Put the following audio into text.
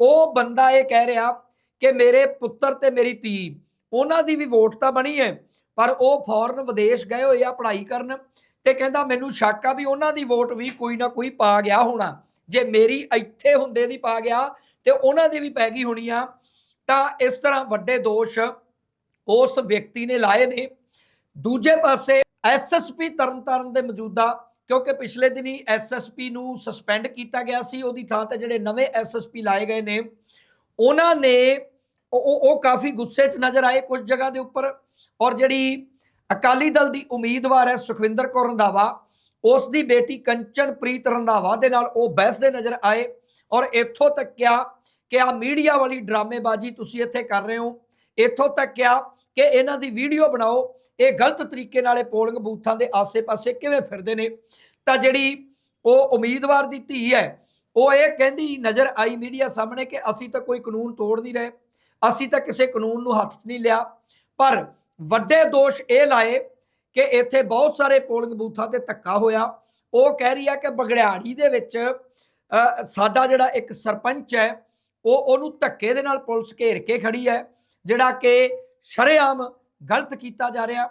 ਉਹ ਬੰਦਾ ਇਹ ਕਹਿ ਰਿਹਾ ਕਿ ਮੇਰੇ ਪੁੱਤਰ ਤੇ ਮੇਰੀ ਧੀ, ਉਹਨਾਂ ਦੀ ਵੀ ਵੋਟ ਤਾਂ ਬਣੀ ਹੈ, ਪਰ ਉਹ ਫੌਰਨ ਵਿਦੇਸ਼ ਗਏ ਹੋਏ ਆ ਪੜ੍ਹਾਈ ਕਰਨ ਤੇ ਕਹਿੰਦਾ ਮੈਨੂੰ ਸ਼ੱਕ ਆ ਵੀ ਉਹਨਾਂ ਦੀ ਵੋਟ ਵੀ ਕੋਈ ਨਾ ਕੋਈ ਪਾ ਗਿਆ ਹੋਣਾ। ਜੇ ਮੇਰੀ ਇੱਥੇ ਹੁੰਦੇ ਦੀ ਪਾ ਗਿਆ ਤੇ ਉਹਨਾਂ ਦੀ ਵੀ ਪੈ ਗਈ ਹੋਣੀ ਆ, ਤਾਂ ਇਸ ਤਰ੍ਹਾਂ ਵੱਡੇ ਦੋਸ਼ ਉਸ ਵਿਅਕਤੀ ਨੇ ਲਾਏ ਨੇ। ਦੂਜੇ ਪਾਸੇ ਐਸਐਸਪੀ ਤਰਨਤਾਰਨ ਦੇ ਮੌਜੂਦਾ ਕਿਉਂਕਿ ਪਿਛਲੇ ਦਿਨੀ ਐਸਐਸਪੀ ਨੂੰ ਸਸਪੈਂਡ ਕੀਤਾ ਗਿਆ ਸੀ, ਉਹਦੀ ਥਾਂ ਤੇ ਜਿਹੜੇ ਨਵੇਂ ਐਸਐਸਪੀ ਲਾਏ ਗਏ ਨੇ, ਉਹਨਾਂ ਨੇ ਉਹ, ਉਹ- ਕਾਫੀ ਗੁੱਸੇ 'ਚ ਨਜ਼ਰ ਆਏ ਕੁਝ ਜਗ੍ਹਾ ਦੇ ਉੱਪਰ ਔਰ ਜਿਹੜੀ ਅਕਾਲੀ ਦਲ ਦੀ ਉਮੀਦਵਾਰ ਹੈ ਸੁਖਵਿੰਦਰ ਕੌਰ ਰੰਧਾਵਾ, ਉਸ ਦੀ ਬੇਟੀ ਕੰਚਨਪ੍ਰੀਤ ਰੰਧਾਵਾ ਦੇ ਨਾਲ ਉਹ ਬਹਿਸਦੇ ਨਜ਼ਰ ਆਏ ਔਰ ਇੱਥੋਂ ਤੱਕ ਕਿਹਾ ਕਿ ਆ ਮੀਡੀਆ ਵਾਲੀ ਡਰਾਮੇਬਾਜ਼ੀ ਤੁਸੀਂ ਇੱਥੇ ਕਰ ਰਹੇ ਹੋ, ਇੱਥੋਂ ਤੱਕ ਕਿਹਾ ਕਿ ਇਹਨਾਂ ਦੀ ਵੀਡੀਓ ਬਣਾਓ, ਇਹ ਗਲਤ ਤਰੀਕੇ ਨਾਲ ਇਹ ਪੋਲਿੰਗ ਬੂਥਾਂ ਦੇ ਆਸੇ-ਪਾਸੇ ਕਿਵੇਂ ਫਿਰਦੇ ਨੇ? ਤਾਂ ਜਿਹੜੀ ਉਹ ਉਮੀਦਵਾਰ ਦੀ ਧੀ ਹੈ, ਉਹ ਇਹ ਕਹਿੰਦੀ ਨਜ਼ਰ ਆਈ ਮੀਡੀਆ ਸਾਹਮਣੇ ਕਿ ਅਸੀਂ ਤਾਂ ਕੋਈ ਕਾਨੂੰਨ ਤੋੜ ਨਹੀਂ ਰਹੇ, ਅਸੀਂ ਤਾਂ ਕਿਸੇ ਕਾਨੂੰਨ ਨੂੰ ਹੱਥ 'ਚ ਨਹੀਂ ਲਿਆ। ਪਰ ਵੱਡੇ ਦੋਸ਼ ਇਹ ਲਾਏ ਕਿ ਇੱਥੇ ਬਹੁਤ ਸਾਰੇ ਪੋਲਿੰਗ ਬੂਥਾਂ ਤੇ ਧੱਕਾ ਹੋਇਆ। ਉਹ ਕਹਿ ਰਹੀ ਹੈ ਕਿ ਬਗੜਿਆੜੀ ਦੇ ਵਿੱਚ ਸਾਡਾ ਜਿਹੜਾ ਇੱਕ ਸਰਪੰਚ ਹੈ, ਉਹ ਉਹਨੂੰ ਧੱਕੇ ਦੇ ਨਾਲ ਪੁਲਿਸ ਘੇਰ ਕੇ ਖੜੀ ਹੈ, ਜਿਹੜਾ ਕਿ ਸ਼ਰੇਆਮ ਗਲਤ ਕੀਤਾ ਜਾ ਰਿਹਾ।